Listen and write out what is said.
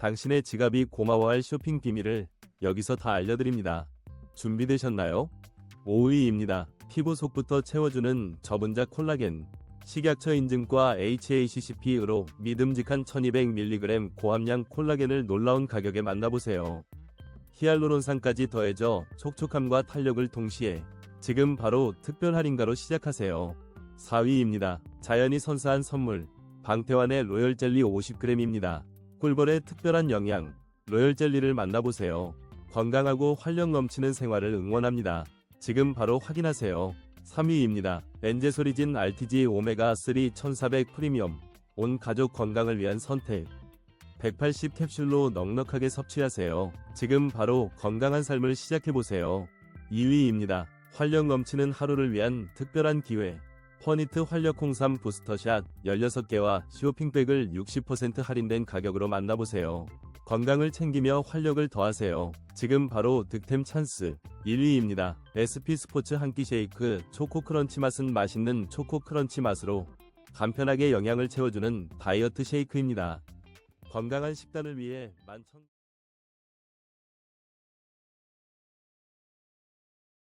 당신의 지갑이 고마워할 쇼핑 비밀을 여기서 다 알려드립니다. 준비되셨나요? 5위입니다. 피부 속부터 채워주는 저분자 콜라겐. 식약처 인증과 HACCP로 믿음직한 1200mg 고함량 콜라겐을 놀라운 가격에 만나보세요. 히알루론산까지 더해져 촉촉함과 탄력을 동시에 지금 바로 특별 할인가로 시작하세요. 4위입니다. 자연이 선사한 선물. 방태환의 로열 젤리 50g입니다. 꿀벌의 특별한 영양. 로열 젤리를 만나보세요. 건강하고 활력 넘치는 생활을 응원합니다. 지금 바로 확인하세요. 3위입니다. 엔제소리진 RTG 오메가3 1400 프리미엄. 온 가족 건강을 위한 선택. 180 캡슐로 넉넉하게 섭취하세요. 지금 바로 건강한 삶을 시작해보세요. 2위입니다. 활력 넘치는 하루를 위한 특별한 기회. 퍼니트 활력 홍삼 부스터샷 16개와 쇼핑백을 60% 할인된 가격으로 만나보세요. 건강을 챙기며 활력을 더하세요. 지금 바로 득템 찬스. 1위입니다. SP 스포츠 한 끼 쉐이크 초코 크런치 맛은 맛있는 초코 크런치 맛으로 간편하게 영양을 채워주는 다이어트 쉐이크입니다. 건강한 식단을 위해 만천